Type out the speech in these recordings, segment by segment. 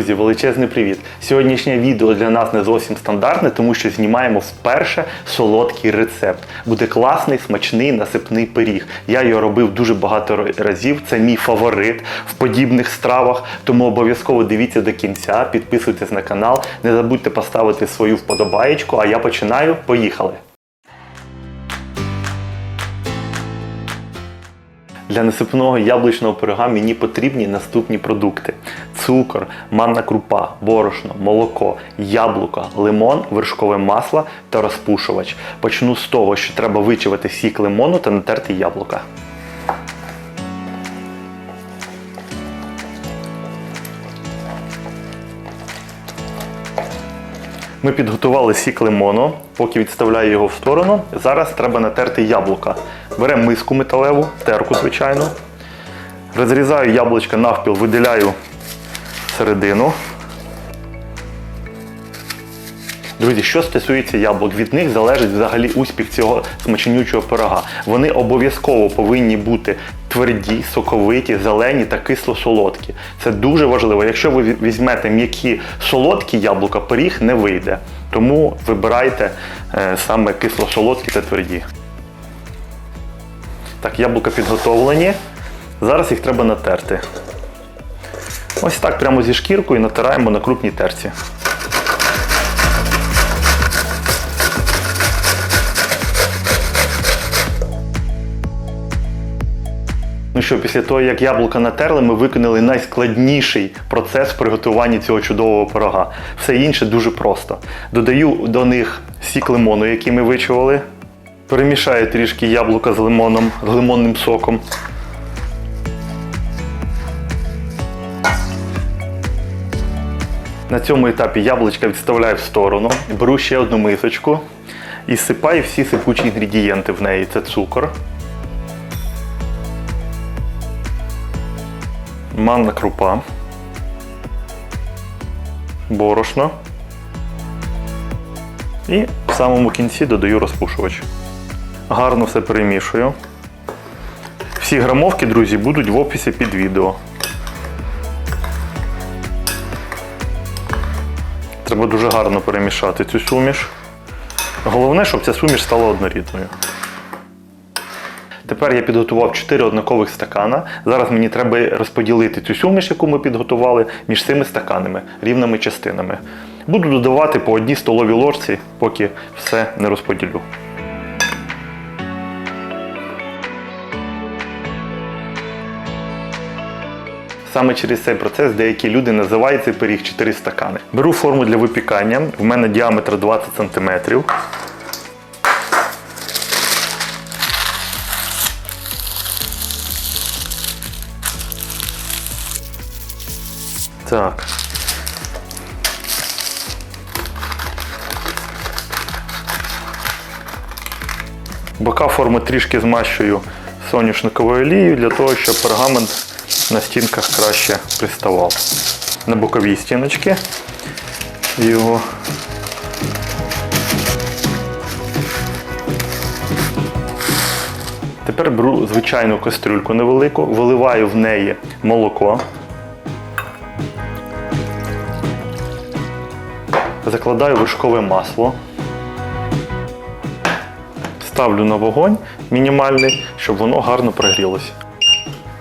Друзі, величезний привіт! Сьогоднішнє відео для нас не зовсім стандартне, тому що знімаємо вперше солодкий рецепт. Буде класний, смачний насипний пиріг. Я його робив дуже багато разів. Це мій фаворит в подібних стравах. Тому обов'язково дивіться до кінця, підписуйтесь на канал, не забудьте поставити свою вподобаєчку. А я починаю. Поїхали! Для насипного яблучного пирога мені потрібні наступні продукти: цукор, манна крупа, борошно, молоко, яблука, лимон, вершкове масло та розпушувач. Почну з того, що треба вичавити сік лимону та натерти яблука. Ми підготували сік лимону, поки відставляю його в сторону. Зараз треба натерти яблука. Беремо миску металеву, терку, звичайно. Розрізаю яблучка навпіл, виділяю середину. Друзі, що стосується яблук, від них залежить взагалі успіх цього смачнючого пирога. Вони обов'язково повинні бути тверді, соковиті, зелені та кисло-солодкі. Це дуже важливо. Якщо ви візьмете м'які солодкі яблука, пиріг не вийде. Тому вибирайте е, саме кисло-солодкі та тверді. Так, яблука підготовлені. Зараз їх треба натерти. Ось так прямо зі шкіркою натираємо на крупній терці. Ну що, після того, як яблука натерли, ми виконали найскладніший процес приготування цього чудового пирога. Все інше дуже просто. Додаю до них сік лимону, який ми вичували. Перемішаю трішки яблука з лимоном, з лимонним соком. На цьому етапі яблучка відставляю в сторону, беру ще одну мисочку і сипаю всі сипучі інгредієнти в неї. Це цукор. манна крупа, борошно і в самому кінці додаю розпушувач. Гарно все перемішую. Всі грамовки, друзі, будуть в описі під відео. Треба дуже гарно перемішати цю суміш. Головне, щоб ця суміш стала однорідною. Тепер я підготував 4 однакових стакана. Зараз мені треба розподілити цю суміш, яку ми підготували, між цими стаканами, рівними частинами. Буду додавати по одній столовій ложці, поки все не розподілю. Саме через цей процес деякі люди називають цей пиріг 4 стакани. Беру форму для випікання, в мене діаметр 20 см. Так. Бока форми трішки змащую соняшниковою олією для того, щоб пергамент на стінках краще приставав. На бокові стіночки його. Тепер беру звичайну кастрюльку невелику, виливаю в неї молоко. Закладаю вершкове масло. Ставлю на вогонь мінімальний, щоб воно гарно прогрілося.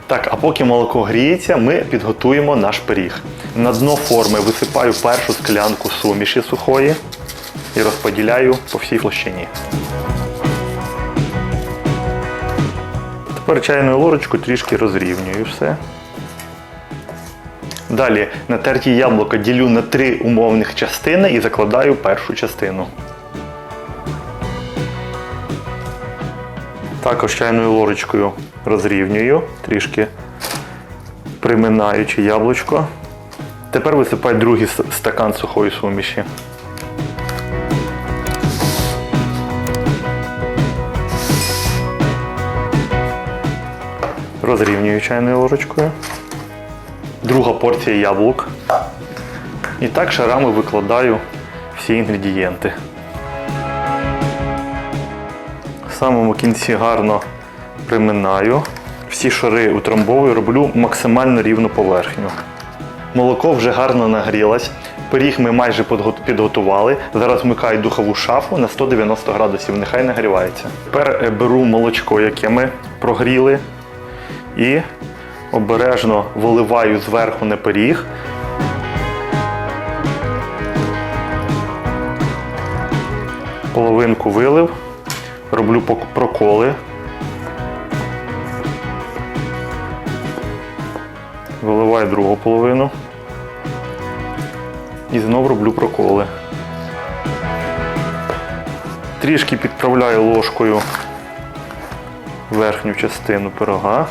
Так, а поки молоко гріється, ми підготуємо наш пиріг. На дно форми висипаю першу склянку суміші сухої і розподіляю по всій площині. Тепер чайною ложечкою трішки розрівнюю все. Далі натерті яблука ділю на три умовних частини і закладаю першу частину. Також чайною ложечкою розрівнюю, трішки приминаючи яблучко. Тепер висипаю другий стакан сухої суміші. Розрівнюю чайною ложечкою друга порція яблук. І так шарами викладаю всі інгредієнти. Самому кінці гарно приминаю. Всі шари утрамбовую, роблю максимально рівну поверхню. Молоко вже гарно нагрілось. Пиріг ми майже підготували. Зараз вмикаю духову шафу на 190 градусів, нехай нагрівається. Тепер е, беру молочко, яке ми прогріли, і обережно виливаю зверху на пиріг. Половинку вилив, роблю проколи. Виливаю другу половину. І знов роблю проколи. Трішки підправляю ложкою верхню частину пирога.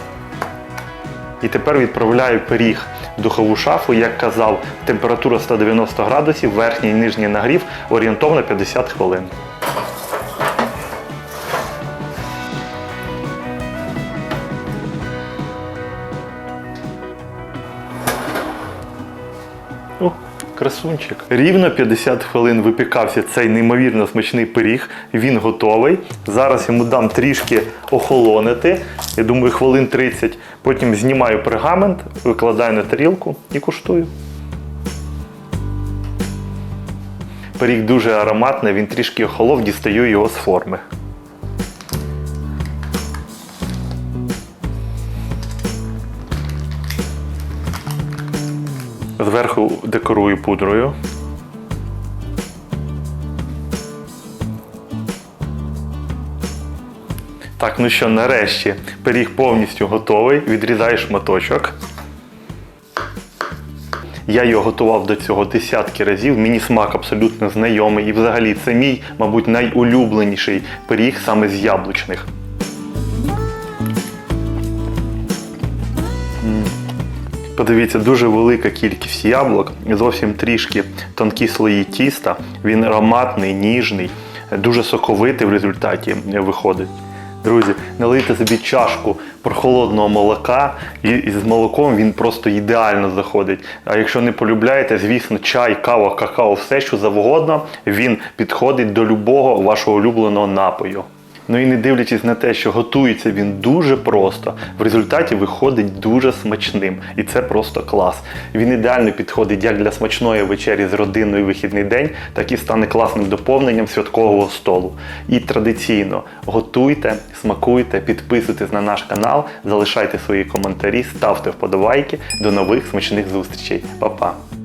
І тепер відправляю пиріг в духову шафу, як казав, температура 190 градусів, верхній і нижній нагрів орієнтовно 50 хвилин. Красунчик. Рівно 50 хвилин випікався цей неймовірно смачний пиріг. Він готовий. Зараз йому дам трішки охолонити. Я думаю, хвилин 30. Потім знімаю пергамент, викладаю на тарілку і куштую. Пиріг дуже ароматний, він трішки охолов, дістаю його з форми. Зверху декорую пудрою. Так, ну що, нарешті пиріг повністю готовий. Відрізаю шматочок. Я його готував до цього десятки разів. Мені смак абсолютно знайомий. І взагалі це мій, мабуть, найулюбленіший пиріг саме з яблучних. Подивіться, дуже велика кількість яблук, зовсім трішки тонкі слої тіста. Він ароматний, ніжний, дуже соковитий в результаті виходить. Друзі, налийте собі чашку прохолодного молока, і, з молоком він просто ідеально заходить. А якщо не полюбляєте, звісно, чай, кава, какао, все що завгодно, він підходить до любого вашого улюбленого напою. Ну і не дивлячись на те, що готується він дуже просто, в результаті виходить дуже смачним. І це просто клас. Він ідеально підходить як для смачної вечері з родиною вихідний день, так і стане класним доповненням святкового столу. І традиційно готуйте, смакуйте, підписуйтесь на наш канал, залишайте свої коментарі, ставте вподобайки. До нових смачних зустрічей. Па-па!